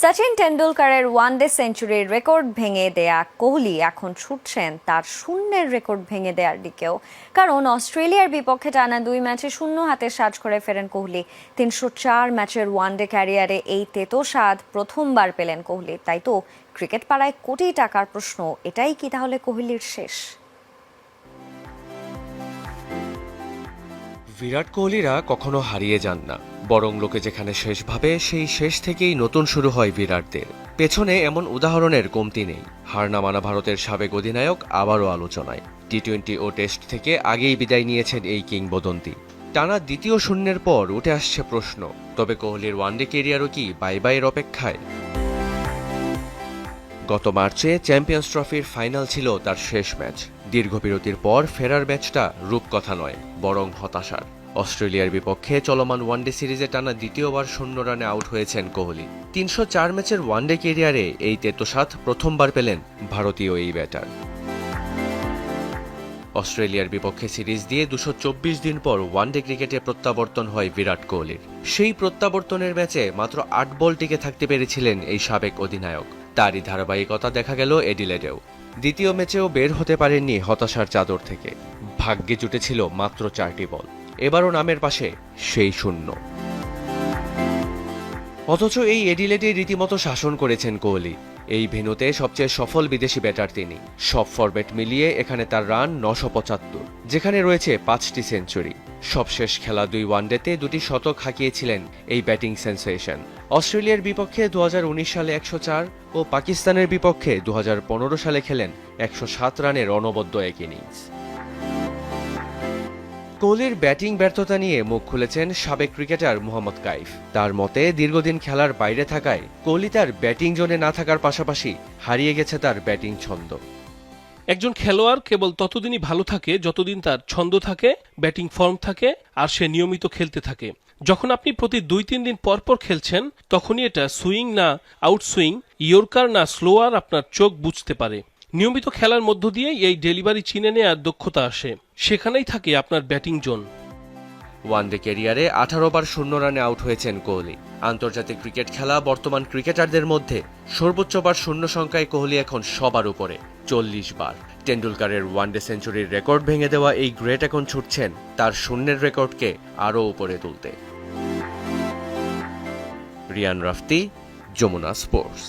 সচিন টেন্ডুলকারের ওয়ানডে সেঞ্চুরির রেকর্ড ভেঙে দেয়া কোহলি এখন ছুটছেন তার শূন্যের রেকর্ড ভেঙে দেওয়ার দিকেও। কারণ অস্ট্রেলিয়ার বিপক্ষে টানা দুই ম্যাচে শূন্য হাতে সাজ করে ফেরেন কোহলি। তিনশো চার ম্যাচের ওয়ানডে ক্যারিয়ারে এই তেতো স্বাদ প্রথমবার পেলেন কোহলি। তাই তো ক্রিকেট পাড়ায় কোটি টাকার প্রশ্ন, এটাই কি তাহলে কোহলির শেষ? বিরাট কোহলিরা কখনো হারিয়ে যান না। বরং লোকে যেখানে শেষ ভাবে, সেই শেষ থেকেই নতুন শুরু হয় বিরাটদের। পেছনে এমন উদাহরণের কমতি নেই। হার না মানা ভারতের সাবেক অধিনায়ক আবারও আলোচনায়। টি টোয়েন্টি ও টেস্ট থেকে আগেই বিদায় নিয়েছেন এই কিংবদন্তি। টানা দ্বিতীয় শূন্যের পর উঠে আসছে প্রশ্ন, তবে কোহলির ওয়ানডে কেরিয়ারও কি বাই বাইয়ের অপেক্ষায়? গত মার্চে চ্যাম্পিয়ন্স ট্রফির ফাইনাল ছিল তার শেষ ম্যাচ। দীর্ঘ বিরতির পর ফেরার ম্যাচটা রূপকথা নয়, বরং হতাশার। অস্ট্রেলিয়ার বিপক্ষে চলমান ওয়ানডে সিরিজে টানা দ্বিতীয়বার শূন্য রানে আউট হয়েছেন কোহলি। তিনশো চার ম্যাচের ওয়ানডে কেরিয়ারে এই তেতোসাত প্রথমবার পেলেন ভারতীয় এই ব্যাটার। অস্ট্রেলিয়ার বিপক্ষে সিরিজ দিয়ে দুশো দিন পর ওয়ানডে ক্রিকেটে প্রত্যাবর্তন হয় বিরাট কোহলির। সেই প্রত্যাবর্তনের ম্যাচে মাত্র আট বল টিকে থাকতে পেরেছিলেন এই সাবেক অধিনায়ক। তারই ধারাবাহিকতা দেখা গেল এডিলেডেও। দ্বিতীয় ম্যাচেও বের হতে পারেননি হতাশার চাদর থেকে। ভাগ্যে জুটেছিল মাত্র চারটি বল। এবারও নামের পাশে সেই শূন্য। অথচ এই এডিলেডে রীতিমতো শাসন করেছেন কোহলি। এই ভেনুতে সবচেয়ে সফল বিদেশি ব্যাটার তিনি। সব ফরম্যাট মিলিয়ে এখানে তার রান নশো পঁচাত্তর, যেখানে রয়েছে পাঁচটি সেঞ্চুরি। সবশেষ খেলা দুই ওয়ানডেতে দুটি শতক হাঁকিয়েছিলেন এই ব্যাটিং সেন্সেশন। অস্ট্রেলিয়ার বিপক্ষে দু হাজার উনিশ সালে একশো চার ও পাকিস্তানের বিপক্ষে দু হাজার পনেরো সালে খেলেন একশো সাত রানের অনবদ্য এক ইনিংস। কোহলির ব্যাটিং ব্যর্থতা নিয়ে মুখ খুলেছেন সাবেক ক্রিকেটার মোহাম্মদ কাইফ। তার মতে, দীর্ঘদিন খেলার বাইরে থাকায় কোহলি তার ব্যাটিং জোনে না থাকার পাশাপাশি হারিয়ে গেছে তার ব্যাটিং ছন্দ। একজন খেলোয়াড় কেবল ততদিনই ভালো থাকে যতদিন তার ছন্দ থাকে, ব্যাটিং ফর্ম থাকে আর সে নিয়মিত খেলতে থাকে। যখন আপনি প্রতি দুই, তিন দিন পর পর খেলছেন, তখনই এটা সুইং না আউট সুইং, ইয়র্কার না স্লোয়ার আপনার চোখ বুঝতে পারে। নিয়মিত খেলার মধ্য দিয়েই এই ডেলিভারি চিনে নেওয়ার দক্ষতা আসে। সেখানেই থাকে আপনার ব্যাটিং জোন। ওয়ানডে ক্যারিয়ারে আঠারো বার শূন্য রানে আউট হয়েছেন কোহলি। আন্তর্জাতিক ক্রিকেট খেলা বর্তমান ক্রিকেটারদের মধ্যে সর্বোচ্চ বার শূন্য সংখ্যায় কোহলি এখন সবার উপরে, চল্লিশ বার। টেন্ডুলকারের ওয়ানডে সেঞ্চুরির রেকর্ড ভেঙে দেওয়া এই গ্রেট এখন ছুটছেন, তার শূন্যের রেকর্ডকে আরও উপরে তুলতে। রিয়ান রাফতি, যমুনা স্পোর্টস।